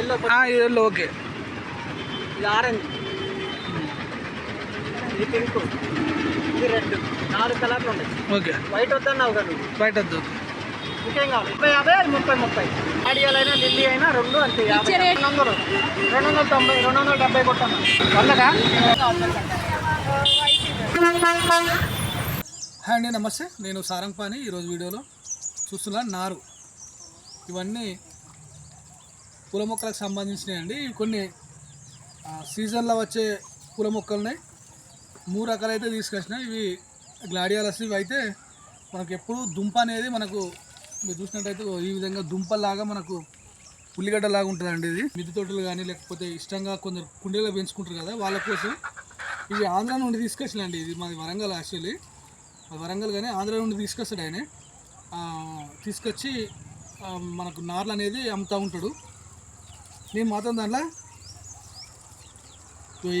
Yellow ఇది okay. ఇది orange. ఇది పింక్. ఇది రెడ్. నాలుగు కలర్లు ఉన్నాయి. ఓకే. వైట్ వద్దన్నావు కదా బయట వద్దు. ఇంకేం కావాలి ముప్పై యాభై అది ముప్పై ముప్పై. ఆడియాలైనా ఢిల్లీ అయినా రెండు అంతే. యాభై రెండు వందలు. రెండు వందల తొంభై రెండు వందల డెబ్బై కొట్టాను వందగా హాయ్ అండి నమస్తే. నేను సారంగపాని ఈరోజు వీడియోలో చూస్తున్నా నారు. ఇవన్నీ పూల మొక్కలకు సంబంధించినవి అండి కొన్ని సీజన్లో వచ్చే పూల మొక్కలున్నాయి మూడు రకాలైతే తీసుకొచ్చిన. ఇవి గ్లాడియాలస్ ఇవి అయితే మనకు ఎప్పుడు దుంప అనేది మనకు మీరు చూసినట్టయితే ఈ విధంగా దుంపలాగా మనకు ఉల్లిగడ్డలాగా ఉంటుందండి ఇది. మిద్దె తోటలు కానీ లేకపోతే ఇష్టంగా కొందరు కుండీలో పెంచుకుంటారు కదా వాళ్ళ కోసం. ఇవి ఆంధ్ర నుండి తీసుకొచ్చినండి ఇది మాది వరంగల్ యాక్చువల్లీ. వరంగల్ కానీ ఆంధ్ర నుండి తీసుకొస్తాడు ఆయన. తీసుకొచ్చి మనకు నార్లు అనేది అమ్ముతూ ఉంటాడు. నేను మాత్రం దాంట్లో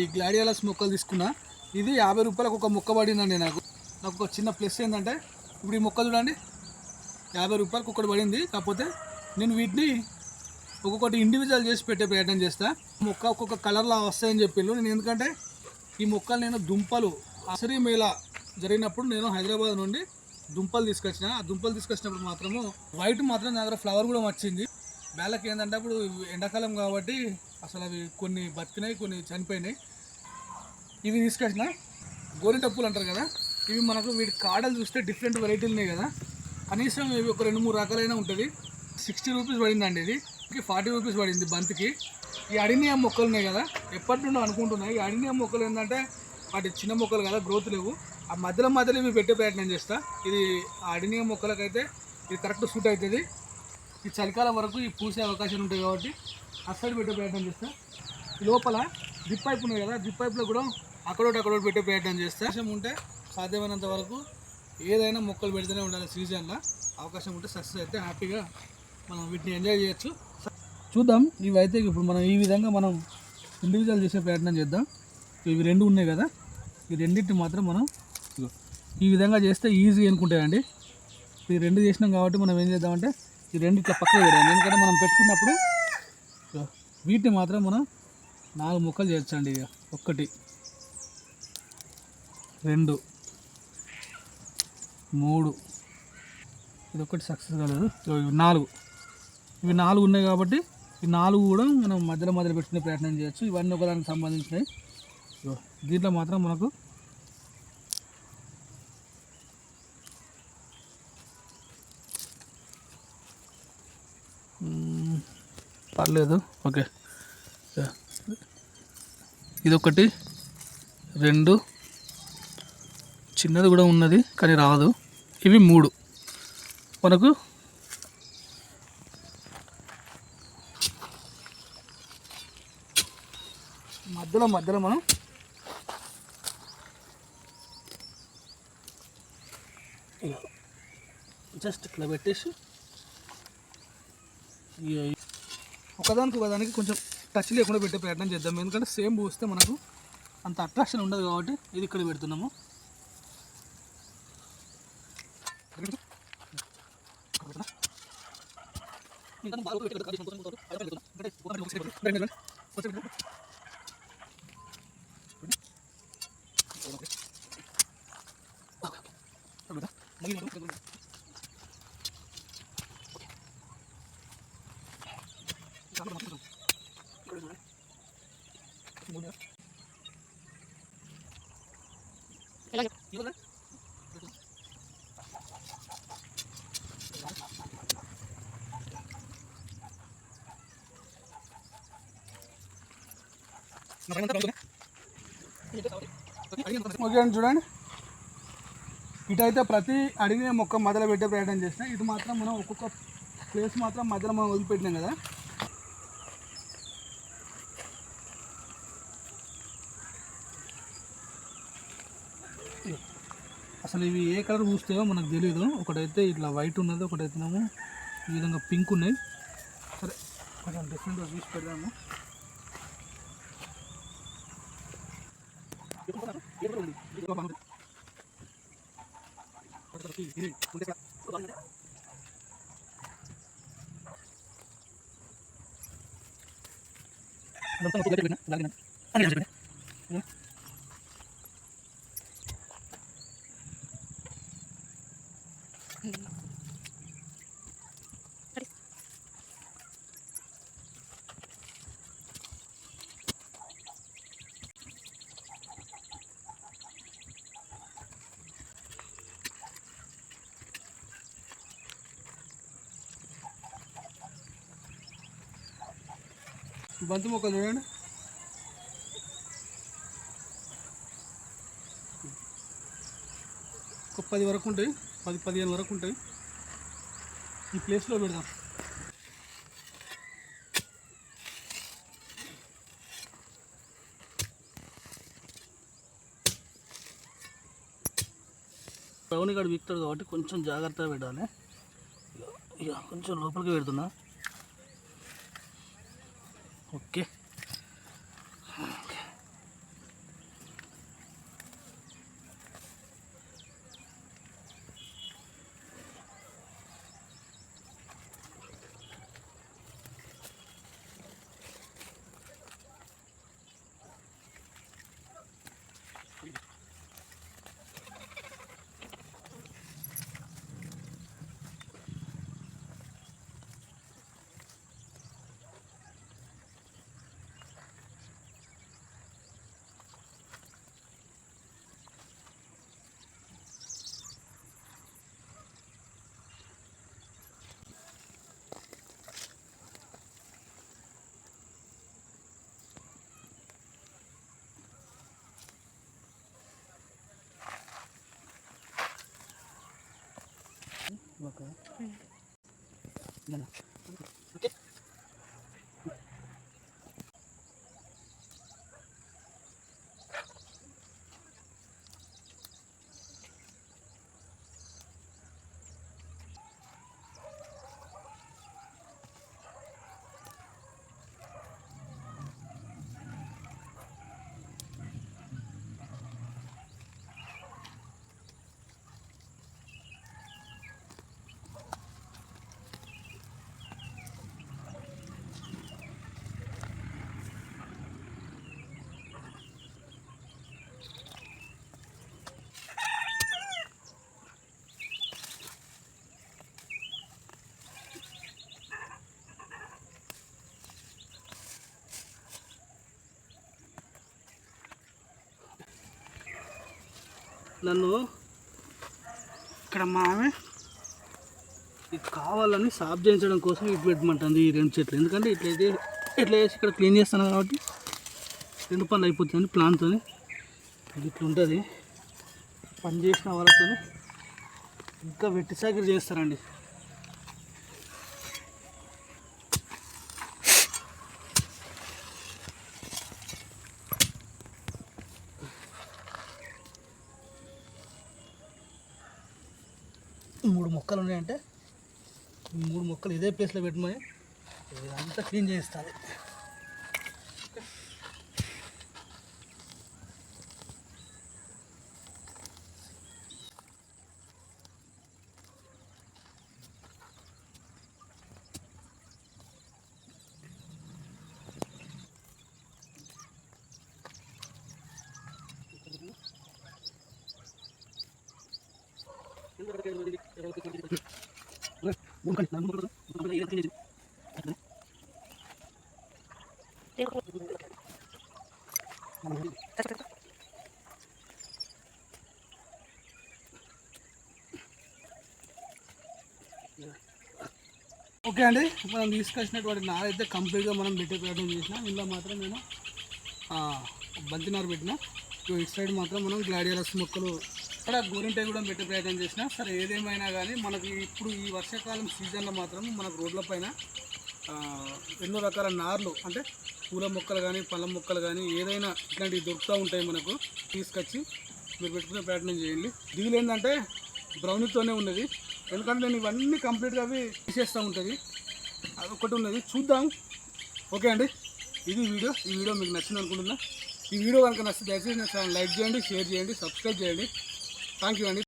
ఈ గ్లాడియాలస్ మొక్కలు తీసుకున్నా. ఇది యాభై రూపాయలకు ఒక మొక్క పడిందండి నాకు. నాకు ఒక చిన్న ప్లస్ ఏంటంటే ఇప్పుడు ఈ మొక్క చూడండి. యాభై రూపాయలకు ఒకటి పడింది. కాకపోతే నేను వీటిని ఒక్కొక్కటి ఇండివిజువల్ చేసి పెట్టే ప్రయత్నం చేస్తా. మొక్క ఒక్కొక్క కలర్లో వస్తాయని చెప్పిండు నేను ఎందుకంటే ఈ మొక్కలు నేను దుంపలు అసరీ మేళ జరిగినప్పుడు నేను హైదరాబాద్ నుండి దుంపలు తీసుకొచ్చిన. ఆ దుంపలు తీసుకొచ్చినప్పుడు మాత్రము వైట్ మాత్రం నా దగ్గర ఫ్లవర్ కూడా వచ్చింది. వేళకి ఏంటంటే అప్పుడు ఎండాకాలం కాబట్టి అసలు అవి కొన్ని బతికినాయి కొన్ని చనిపోయినాయి. ఇవి తీసుకొచ్చిన గోరింట పూలు అంటారు కదా ఇవి మనకు వీటి కాడలు చూస్తే డిఫరెంట్ వెరైటీలు ఉన్నాయి కదా. కనీసం ఇవి ఒక రెండు మూడు రకాలైన ఉంటుంది. సిక్స్టీ రూపీస్ పడిందండి ఇది. ఫార్టీ రూపీస్ పడింది బంతికి. ఈ అడినియం మొక్కలు ఉన్నాయి కదా ఎప్పటి నుండో అనుకుంటున్నాయి ఈ అడినియం మొక్కలు ఏంటంటే వాటి చిన్న మొక్కలు కదా గ్రోత్ లేవు. ఆ మధ్యలో మధ్యలో ఇవి పెట్టే ప్రయత్నం చేస్తా. ఇది ఆ అడినియం మొక్కలకైతే ఇది కరెక్ట్ సూట్ అవుతుంది. ఈ చలికాలం వరకు ఈ పూసే అవకాశాలు ఉంటాయి కాబట్టి అస్సలు పెట్టే ప్రయత్నం చేస్తా. లోపల డ్రిప్ పైప్ ఉన్నాయి కదా డ్రిప్ పైప్లో కూడా అక్కడోటి అక్కడోటి పెట్టే ప్రయత్నం చేస్తే. అవకాశం ఉంటే సాధ్యమైనంత వరకు ఏదైనా మొక్కలు పెడితేనే ఉండాలి సీజన్లో. అవకాశం ఉంటే సక్సెస్ అయితే హ్యాపీగా మనం వీటిని ఎంజాయ్ చేయొచ్చు. చూద్దాం ఇవైతే ఇప్పుడు మనం ఈ విధంగా మనం ఇండివిజువల్ చేసే ప్రయత్నం చేద్దాం. ఇవి రెండు ఉన్నాయి కదా ఈ రెండింటిని మాత్రం మనం ఈ విధంగా చేస్తే ఈజీ అనుకుంటాయండి. ఈ రెండు చేసినాం కాబట్టి మనం ఏం చేద్దామంటే ఈ రెండు ఇట్లా పక్కన పెడదాం. ఎందుకంటే మనం పెట్టుకున్నప్పుడు వీటిని మాత్రం మనం నాలుగు ముక్కలు చేర్చండి ఇక ఒక్కటి రెండు మూడు. ఇది ఒకటి సక్సెస్ కాలేదు. ఇవి నాలుగు. ఇవి నాలుగు ఉన్నాయి కాబట్టి ఈ నాలుగు కూడా మనం మధ్యలో మధ్యలో పెట్టుకునే ప్రయత్నం చేయొచ్చు. ఇవన్నీ ఒకదానికి సంబంధించినవి. దీంట్లో మాత్రం మనకు పర్లేదు. ఓకే. ఇది ఒకటి రెండు. చిన్నది కూడా ఉన్నది కానీ రాదు. ఇవి మూడు. మనకు మధ్యలో మధ్యలో మనం జస్ట్ ఇట్లా పెట్టేసి ఒకదానికి ఒకదానికి కొంచెం టచ్ లేకుండా పెట్టే ప్రయత్నం చేద్దాం. ఎందుకంటే సేమ్ పూస్తే మనకు అంత అట్రాక్షన్ ఉండదు కాబట్టి ఇది ఇక్కడ పెడుతున్నాము. ఓకే అండి చూడండి. ఇటైతే ప్రతి అడిగిన మొక్క మధ్యలో పెట్టే ప్రయత్నం చేసిన. ఇటు మాత్రం మనం ఒక్కొక్క ప్లేస్ మాత్రం మధ్యలో మనం వదిలిపెట్టినాం కదా. అసలు ఇవి ఏ కలర్ పూస్తాయో మనకు తెలియదు ఒకటైతే ఇట్లా వైట్ ఉన్నది ఒకటైతేనేమో ఈ విధంగా పింక్ ఉన్నాయి. సరే కొంచెం డిఫరెంట్గా చూసి పెడదాము. బంతి మొక్కలు చూడండి. ఒక పది వరకు ఉంటాయి పది పదిహేను వరకు ఉంటాయి. ఈ ప్లేస్లో పెడదాం. బ్రౌన్ గడు వీక్తాడు కాబట్టి కొంచెం జాగ్రత్తగా పెట్టాలి. ఇక- ఇక కొంచెం లోపలికి పెడుతున్నా. okay. ఓకే ఓకే ఓకే నన్ను ఇక్కడ మా ఆమె ఇది కావాలని సాఫ్ చేయించడం కోసం ఇటు పెట్టమంటుంది ఈ రెండు చెట్లు. ఎందుకంటే ఇట్లయితే ఇట్లా వేసి ఇక్కడ క్లీన్ చేస్తాను కాబట్టి రెండు పనులు అయిపోతుంది ప్లాన్తో ఇది ఇట్లా ఉంటుంది. పని చేసిన వాళ్ళతో ఇంకా వెట్టి సాగిరి చేస్తారండి. మూడు మొక్కలు ఉన్నాయంటే ఈ మూడు మొక్కలు ఇదే ప్లేస్లో పెట్టమని ఇదంతా క్లీన్ చేస్తుంది ఓకే అండి మనం తీసుకొచ్చినటువంటి నారైతే కంప్లీట్గా మనం పెట్టే ప్రయత్నం చేసినాం. ఇందులో మాత్రం నేను ఆ, బంతినారు పెట్టిన. ఇటు సైడ్ మాత్రం మనం గ్లాడియలస్ మొక్కలు ఎక్కడ గోరింటాయి కూడా పెట్టే ప్రయత్నం చేసినా సరే ఏదేమైనా కానీ మనకి ఇప్పుడు ఈ వర్షాకాలం సీజన్లో మాత్రం మనకు రోడ్లపైన ఎన్నో రకాల నార్లు అంటే పూల మొక్కలు కానీ పళ్ళ మొక్కలు కానీ ఏదైనా ఇట్లాంటివి దొరుకుతూ ఉంటాయి మనకు తీసుకొచ్చి మీరు పెట్టుకునే ప్రయత్నం చేయండి. దిగులు ఏంటంటే బ్రౌనీతోనే ఉన్నది. ఎందుకంటే నేను ఇవన్నీ కంప్లీట్గా అవి తీసేస్తూ ఉంటుంది. అది ఒకటి ఉన్నది. చూద్దాం. ఓకే అండి. ఇది వీడియో. ఈ వీడియో మీకు నచ్చింది అనుకుంటున్నా. ఈ వీడియో కనుక నచ్చితే దయచేసి నా ఛానల్ లైక్ చేయండి షేర్ చేయండి సబ్స్క్రైబ్ చేయండి. థ్యాంక్ యూ అండి